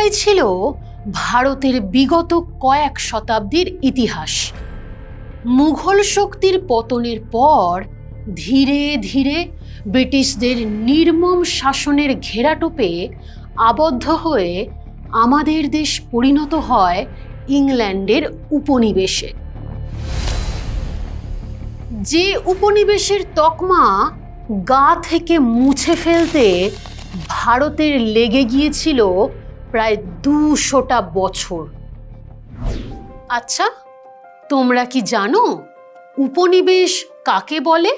এটাই ছিল ভারতের বিগত কয়েক শতাব্দীর ইতিহাস। মুঘল শক্তির পতনের পর ধীরে ধীরে ব্রিটিশদের নির্মম শাসনের ঘেরাটোপে আবদ্ধ হয়ে আমাদের দেশ পরিণত হয় ইংল্যান্ডের উপনিবেশে। যে উপনিবেশের তকমা গা থেকে মুছে ফেলতে ভারতের লেগে গিয়েছিল প্রায় দুশোটা বছর। আচ্ছা তোমরা কি জানো উপনিবেশ কাকে বলে?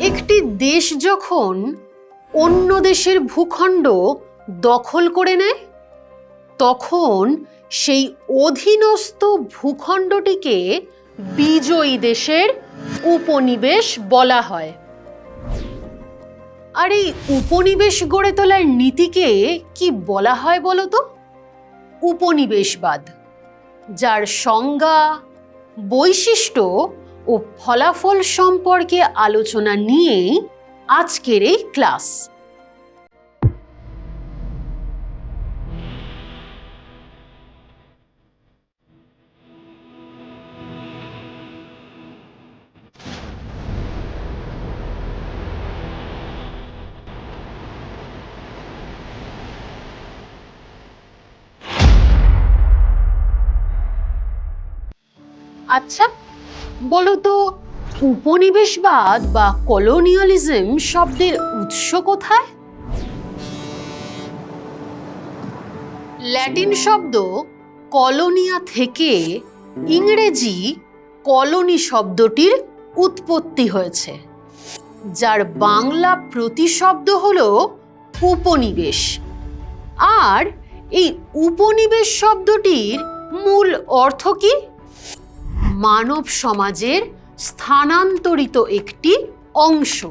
একটি দেশ যখন অন্য দেশের ভূখণ্ড দখল করে নেয়, তখন সেই অধীনস্থ ভূখণ্ডটিকে বিজয়ী দেশের উপনিবেশ বলা হয়। আর এই উপনিবেশ গড়ে তোলার নীতিকে কি বলা হয় বলো তো? উপনিবেশবাদ, যার সংজ্ঞা, বৈশিষ্ট্য ও ফলাফল সম্পর্কে আলোচনা নিয়েই আজকের এই ক্লাস। আচ্ছা বলো তো উপনিবেশবাদ বা কলোনিয়ালিজম শব্দের উৎস কোথায়? ল্যাটিন শব্দ কলোনিয়া থেকে ইংরেজি কলোনি শব্দটির উৎপত্তি হয়েছে, যার বাংলা প্রতিশব্দ হল উপনিবেশ। আর এই উপনিবেশ শব্দটির মূল অর্থ কি? মানব সমাজের স্থানান্তরিত একটি অংশ।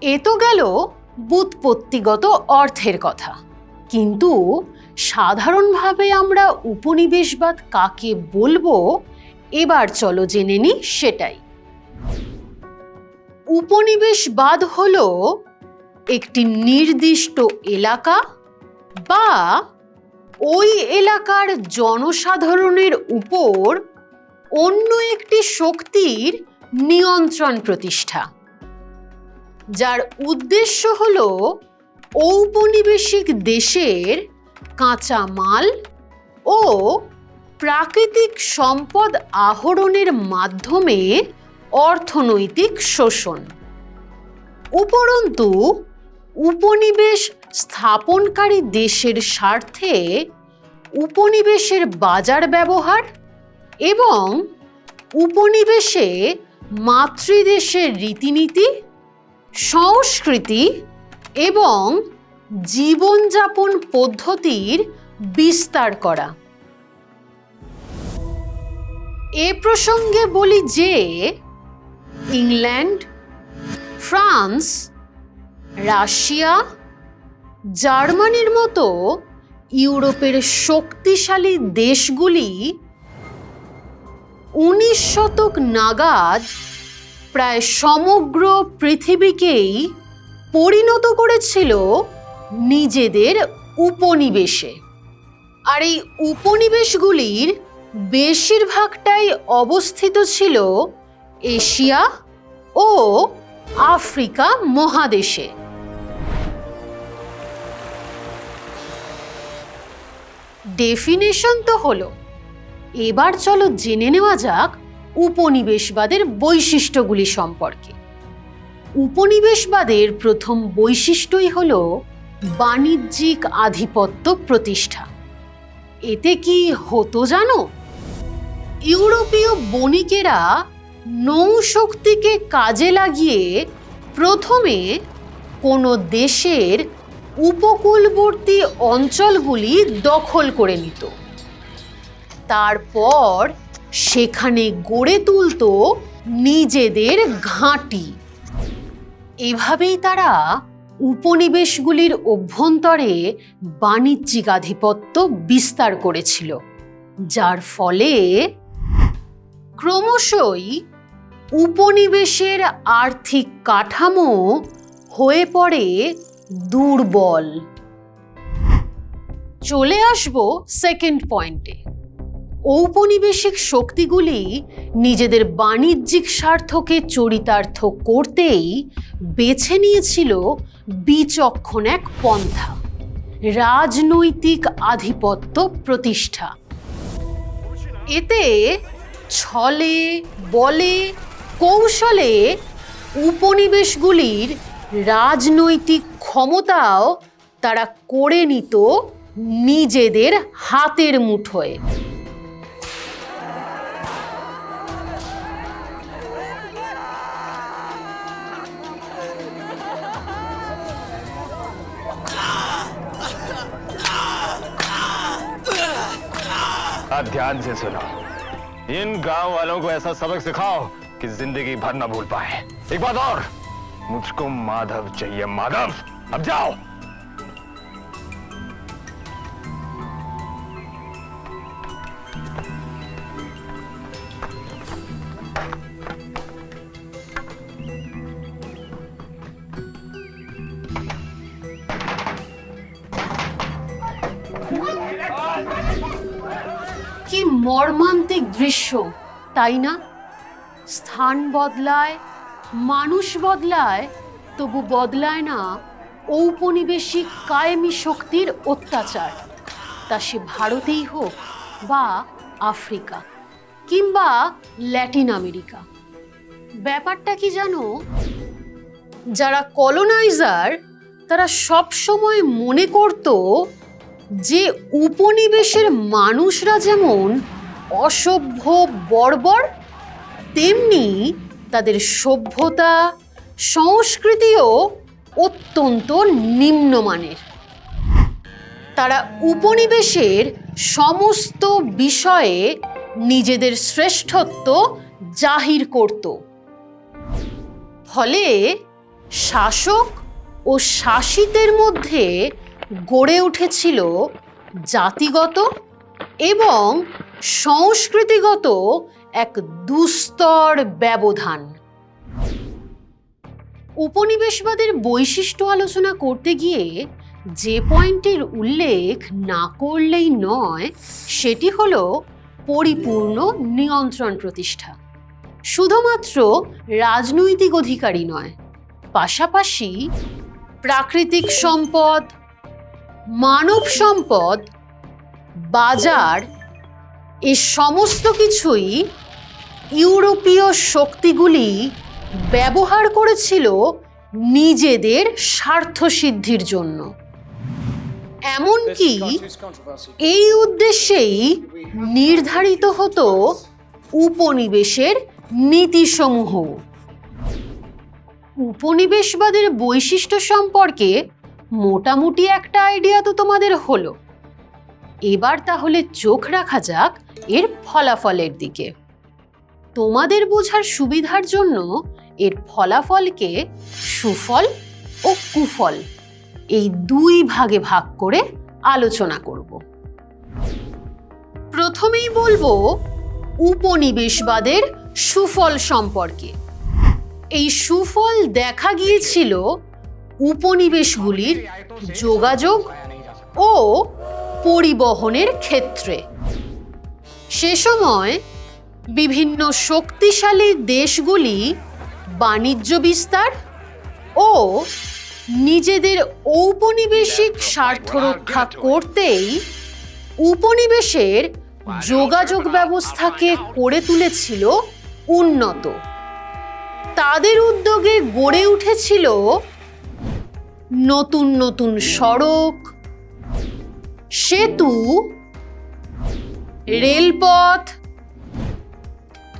এ তো গেল বুৎপত্তিগত অর্থের কথা। কিন্তু সাধারণভাবে আমরা উপনিবেশবাদ কাকে বলব, এবার চলো জেনে নি সেটাই। উপনিবেশবাদ হল একটি নির্দিষ্ট এলাকা বা ওই এলাকার জনসাধারণের উপর অন্য একটি শক্তির নিয়ন্ত্রণ প্রতিষ্ঠা, যার উদ্দেশ্য হল ঔপনিবেশিক দেশের কাঁচা মাল ও প্রাকৃতিক সম্পদ আহরণের মাধ্যমে অর্থনৈতিক শোষণ। উপরন্তু, উপনিবেশ স্থাপনকারী দেশের স্বার্থে উপনিবেশের বাজার ব্যবহার এবং উপনিবেশে মাতৃদেশের রীতিনীতি, সংস্কৃতি এবং জীবনযাপন পদ্ধতির বিস্তার করা। এ প্রসঙ্গে বলি যে, ইংল্যান্ড, ফ্রান্স, রাশিয়া জার্মানির মতো ইউরোপের শক্তিশালী দেশগুলি উনিশ শতক নাগাদ প্রায় সমগ্র পৃথিবীকেই পরিণত করেছিল নিজেদের উপনিবেশে। আর এই উপনিবেশগুলির বেশিরভাগটাই অবস্থিত ছিল এশিয়া ও আফ্রিকা মহাদেশে। ডেফিনেশন তো হলো। এবার চলো জেনে নেওয়া যাক উপনিবেশবাদের বৈশিষ্ট্যগুলি সম্পর্কে। উপনিবেশবাদের প্রথম বৈশিষ্ট্যই হল বাণিজ্যিক আধিপত্য প্রতিষ্ঠা। এতে কি হতো জানো? ইউরোপীয় বণিকেরা নৌশক্তিকে কাজে লাগিয়ে প্রথমে কোনো দেশের উপকূলবর্তী অঞ্চলগুলি দখল করে নিত। তারপর সেখানে গড়ে তুলত নিজেদের ঘাঁটি। এভাবেই তারা উপনিবেশগুলির অভ্যন্তরে বাণিজ্যিক আধিপত্য বিস্তার করেছিল, যার ফলে ক্রমশই উপনিবেশের আর্থিক কাঠামো হয়ে পড়ে দুর্বল। চলে আসব সেকেন্ড পয়েন্টে ঔপনিবেশিক শক্তিগুলি নিজেদের বাণিজ্যিক স্বার্থকে চরিতার্থ করতেই বেছে নিয়েছিল বিচক্ষণ এক পন্থা, রাজনৈতিক আধিপত্য প্রতিষ্ঠা। এতে ছলে, বলে, কৌশলে উপনিবেশগুলির রাজনৈতিক ক্ষমতাও তারা করে নিত নিজেদের হাতের মুঠোয় अब ध्यान से सुनो इन गांव वालों को ऐसा सबक सिखाओ कि जिंदगी भर न भूल पाए एक बात और मुझको माधव चाहिए माधव अब जाओ কি মর্মান্তিক দৃশ্য তাই না স্থান বদলায় মানুষ বদলায় তবু বদলায় না ঔপনিবেশিক কায়েমি শক্তির অত্যাচার। তা সে ভারতেই হোক বা আফ্রিকা কিংবা ল্যাটিন আমেরিকা। ব্যাপারটা কি জানো? যারা কলোনাইজার, তারা সব সময় মনে করত যে উপনিবেশের মানুষরা যেমন অসভ্য, বর্বর, তেমনি তাদের সভ্যতা, সংস্কৃতিও অত্যন্ত নিম্নমানের। তারা উপনিবেশের সমস্ত বিষয়ে নিজেদের শ্রেষ্ঠত্ব জাহির করত। ফলে শাসক ও শাসিতের মধ্যে গড়ে উঠেছিল জাতিগত এবং সংস্কৃতিগত এক দুস্তর ব্যবধান। উপনিবেশবাদের বৈশিষ্ট্য আলোচনা করতে গিয়ে যে পয়েন্টের উল্লেখ না করলেই নয়, সেটি হল পরিপূর্ণ নিয়ন্ত্রণ প্রতিষ্ঠা। শুধুমাত্র রাজনৈতিক অধিকারী নয়, পাশাপাশি প্রাকৃতিক সম্পদ, মানব সম্পদ, বাজার, এ সমস্ত কিছুই ইউরোপীয় শক্তিগুলি ব্যবহার করেছিল নিজেদের স্বার্থসিদ্ধির জন্য। এমনকি এই উদ্দেশ্যেই নির্ধারিত হতো উপনিবেশের নীতিসমূহ। উপনিবেশবাদের বৈশিষ্ট্য সম্পর্কে মোটামুটি একটা আইডিয়া তো তোমাদের হলো। এবার তাহলে চোখ রাখা যাক এর ফলাফলের দিকে। তোমাদের বোঝার সুবিধার জন্য এর ফলাফলকে সুফল ও কুফল এই দুই ভাগে ভাগ করে আলোচনা করব। প্রথমেই বলব উপনিবেশবাদের সুফল সম্পর্কে। এই সুফল দেখা গিয়েছিল উপনিবেশগুলির যোগাযোগ ও পরিবহনের ক্ষেত্রে। সে সময় বিভিন্ন শক্তিশালী দেশগুলি বাণিজ্য বিস্তার ও নিজেদের ঔপনিবেশিক স্বার্থ রক্ষা করতেই উপনিবেশের যোগাযোগ ব্যবস্থাকে করে তুলেছিল উন্নত। তাদের উদ্যোগে গড়ে উঠেছিল নতুন নতুন সড়ক, সেতু, রেলপথ,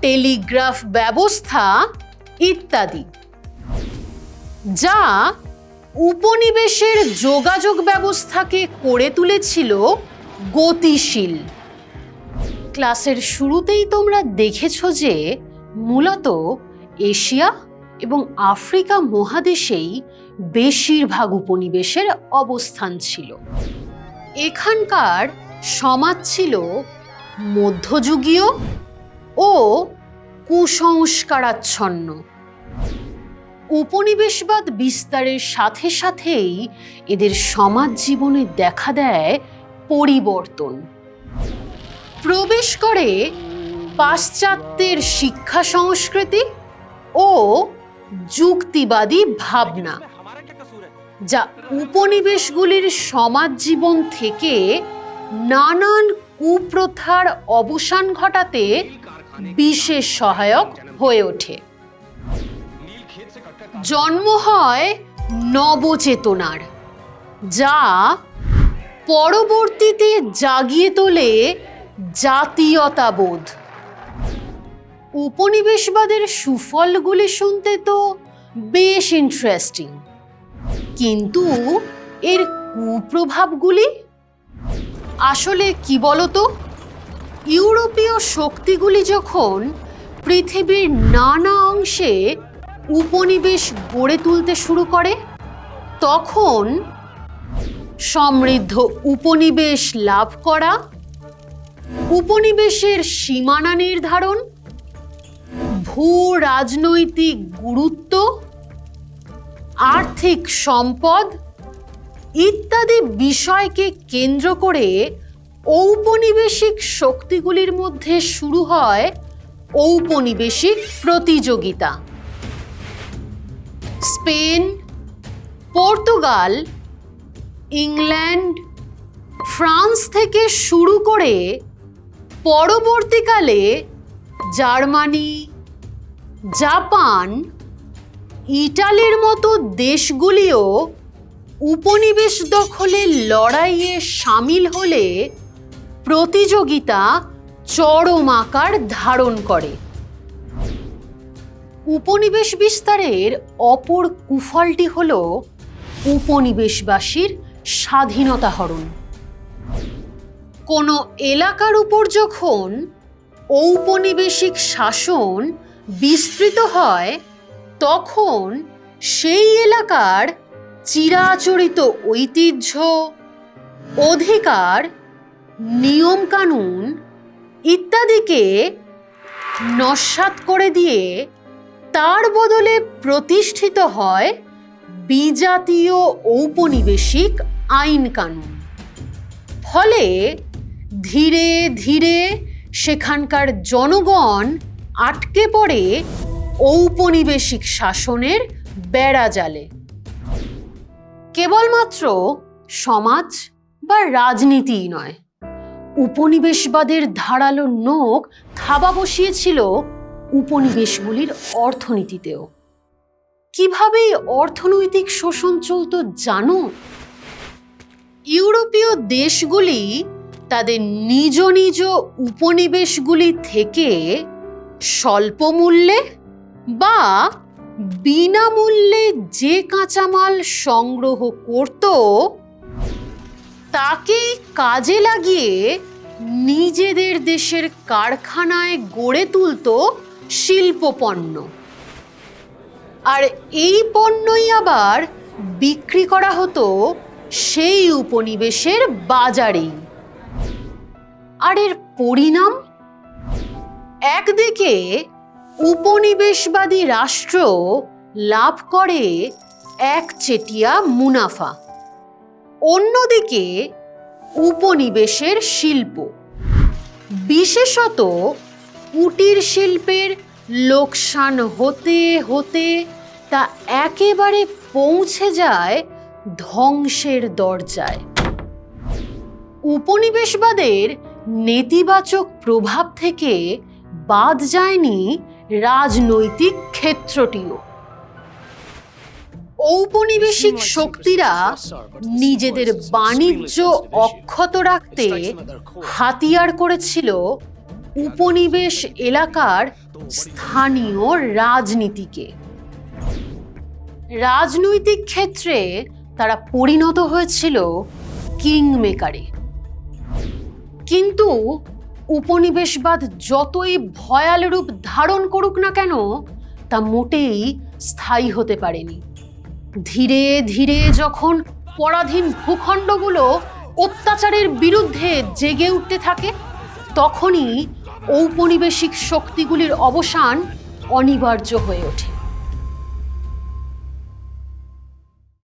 টেলিগ্রাফ ব্যবস্থা ইত্যাদি। যা উপনিবেশের যোগাযোগ ব্যবস্থাকে করে তুলেছিল গতিশীল। ক্লাসের শুরুতেই তোমরা দেখেছ যে মূলত এশিয়া এবং আফ্রিকা মহাদেশেই বেশিরভাগ উপনিবেশের অবস্থান ছিল। এখানকার সমাজ ছিল মধ্যযুগীয় ও কুসংস্কারাচ্ছন্ন। উপনিবেশবাদ বিস্তারের সাথে সাথেই এদের সমাজ জীবনে দেখা দেয় পরিবর্তন। প্রবেশ করে পাশ্চাত্যের শিক্ষা সংস্কৃতি ও যুক্তিবাদী ভাবনা, যা উপনিবেশগুলির সমাজ জীবন থেকে নানান কুপ্রথার অবসান ঘটাতে বিশেষ সহায়ক হয়ে ওঠে। জন্ম হয় নবচেতনার, যা পরবর্তীতে জাগিয়ে তোলে জাতীয়তাবোধ। উপনিবেশবাদের সুফলগুলি শুনতে তো বেশ ইন্টারেস্টিং কিন্তু এর কুপ্রভাবগুলি? আসলে কি বলতো? ইউরোপীয় শক্তিগুলি যখন পৃথিবীর নানা অংশে উপনিবেশ গড়ে তুলতে শুরু করে, তখন সমৃদ্ধ উপনিবেশ লাভ করা, উপনিবেশের সীমানা নির্ধারণ, ভূ রাজনৈতিক গুরুত্ব, আর্থিক সম্পদ ইত্যাদি বিষয়কে কেন্দ্র করে ঔপনিবেশিক শক্তিগুলির মধ্যে শুরু হয় ঔপনিবেশিক প্রতিযোগিতা। স্পেন, পর্তুগাল, ইংল্যান্ড, ফ্রান্স থেকে শুরু করে পরবর্তীকালে জার্মানি, জাপান, ইটালির মতো দেশগুলিও উপনিবেশ দখলের লড়াইয়ে সামিল হলে প্রতিযোগিতা চরম আকার ধারণ করে। উপনিবেশ বিস্তারের অপর কুফলটি হল উপনিবেশবাসীর স্বাধীনতা হরণ। কোনো এলাকার উপর যখন ঔপনিবেশিক শাসন বিস্তৃত হয়, তখন সেই এলাকার চিরাচরিত ঐতিহ্য, অধিকার নিয়মকানুন ইত্যাদিকে নস্যাৎ করে দিয়ে তার বদলে প্রতিষ্ঠিত হয় বিজাতীয় ঔপনিবেশিক আইন কানুন। ফলে ধীরে ধীরে সেখানকার জনগণ আটকে পড়ে ঔপনিবেশিক শাসনের বেড়াজালে। কেবলমাত্র সমাজ বা রাজনীতিই নয় উপনিবেশবাদের ধারালো নোক থাবা বসিয়েছিল উপনিবেশগুলির অর্থনীতিতেও। কীভাবে অর্থনৈতিক শোষণ চলতো জানো? ইউরোপীয় দেশগুলি তাদের নিজ নিজ উপনিবেশগুলি থেকে স্বল্প মূল্যে বা বিনামূল্যে যে কাঁচামাল সংগ্রহ করত তাকেই কাজে লাগিয়ে নিজেদের দেশের কারখানায় গড়ে তুলত শিল্পপণ্য। আর এই পণ্যই আবার বিক্রি করা হতো সেই উপনিবেশের বাজারেই। আর এর পরিণাম? একদিকে উপনিবেশবাদী রাষ্ট্র লাভ করে একচেটিয়া মুনাফা। অন্যদিকে উপনিবেশের শিল্প, বিশেষত কুটির শিল্পের লোকসান হতে হতে তা একেবারে পৌঁছে যায় ধ্বংসের দরজায়। উপনিবেশবাদের নেতিবাচক প্রভাব থেকে বাদ যায়নি রাজনৈতিক ক্ষেত্রটিও। ঔপনিবেশিক শক্তিরা নিজেদের বাণিজ্য অক্ষত রাখতে হাতিয়ার করেছিল উপনিবেশ এলাকার স্থানীয় রাজনীতিকে। রাজনৈতিক ক্ষেত্রে তারা পরিণত হয়েছিল কিং মেকারে কিন্তু উপনিবেশবাদ যতই ভয়াল রূপ ধারণ করুক না কেন তা মোটেই স্থায়ী হতে পারেনি। ধীরে ধীরে যখন পরাধীন ভূখণ্ডগুলো অত্যাচারের বিরুদ্ধে জেগে উঠতে থাকে, তখনই ঔপনিবেশিক শক্তিগুলির অবসান অনিবার্য হয়ে ওঠে।